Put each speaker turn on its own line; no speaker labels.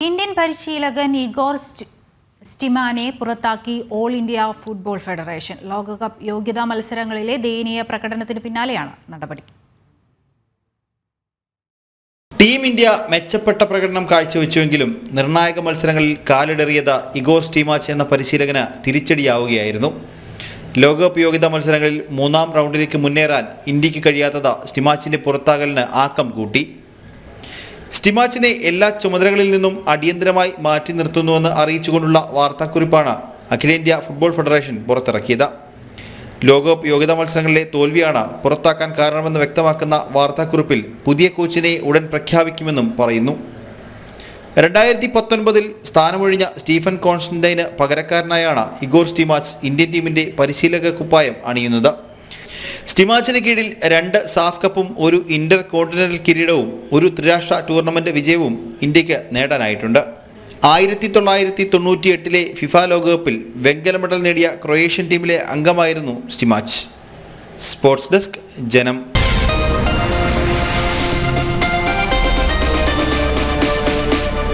Indian പരിശീലകൻ Igor സ്റ്റിമാനെ പുറത്താക്കി all India football federation. ലോകകപ്പ് യോഗ്യതാ മത്സരങ്ങളിലെ ദയനീയ പ്രകടനത്തിന് പിന്നാലെയാണ് നടപടി.
ടീം ഇന്ത്യ മെച്ചപ്പെട്ട പ്രകടനം കാഴ്ചവെച്ചുവെങ്കിലും നിർണായക മത്സരങ്ങളിൽ കാലിടറിയത് ഇഗോർ സ്റ്റീമാച്ച് എന്ന പരിശീലകന് തിരിച്ചടിയാവുകയായിരുന്നു. ലോകകപ്പ് യോഗ്യതാ മത്സരങ്ങളിൽ മൂന്നാം റൗണ്ടിലേക്ക് മുന്നേറാൻ ഇന്ത്യയ്ക്ക് കഴിയാത്തത് സ്റ്റിമാച്ചിന്റെ പുറത്താകലിന് ആക്കം കൂട്ടി. സ്റ്റിമാച്ചിനെ എല്ലാ ചുമതലകളിൽ നിന്നും അടിയന്തരമായി മാറ്റി നിർത്തുന്നുവെന്ന് അറിയിച്ചുകൊണ്ടുള്ള വാർത്താക്കുറിപ്പാണ് അഖിലേന്ത്യാ ഫുട്ബോൾ ഫെഡറേഷൻ പുറത്തിറക്കിയത്. ലോകകപ്പ് യോഗ്യതാ മത്സരങ്ങളിലെ തോൽവിയാണ് പുറത്താക്കാൻ കാരണമെന്ന് വ്യക്തമാക്കുന്ന വാർത്താക്കുറിപ്പിൽ പുതിയ കോച്ചിനെ ഉടൻ പ്രഖ്യാപിക്കുമെന്നും പറയുന്നു. രണ്ടായിരത്തി പത്തൊൻപതിൽ സ്ഥാനമൊഴിഞ്ഞ സ്റ്റീഫൻ കോൺസ്റ്റന്റൈന് പകരക്കാരനായാണ് ഇഗോർ സ്റ്റീമാച്ച് ഇന്ത്യൻ ടീമിന്റെ പരിശീലക കുപ്പായം അണിയുന്നത്. സ്റ്റിമാച്ചിന് കീഴിൽ രണ്ട് സാഫ് കപ്പും ഒരു ഇന്റർ കോണ്ടിനെന്റൽ കിരീടവും ഒരു ത്രിരാഷ്ട്ര ടൂർണമെന്റ് വിജയവും ഇന്ത്യയ്ക്ക് നേടാനായിട്ടുണ്ട്. ആയിരത്തി തൊള്ളായിരത്തി തൊണ്ണൂറ്റി എട്ടിലെ ഫിഫ ലോകകപ്പിൽ വെങ്കല മെഡൽ നേടിയ ക്രൊയേഷ്യൻ ടീമിലെ അംഗമായിരുന്നു സ്റ്റിമാച്ച്. സ്പോർട്സ് ഡെസ്ക് ജനം.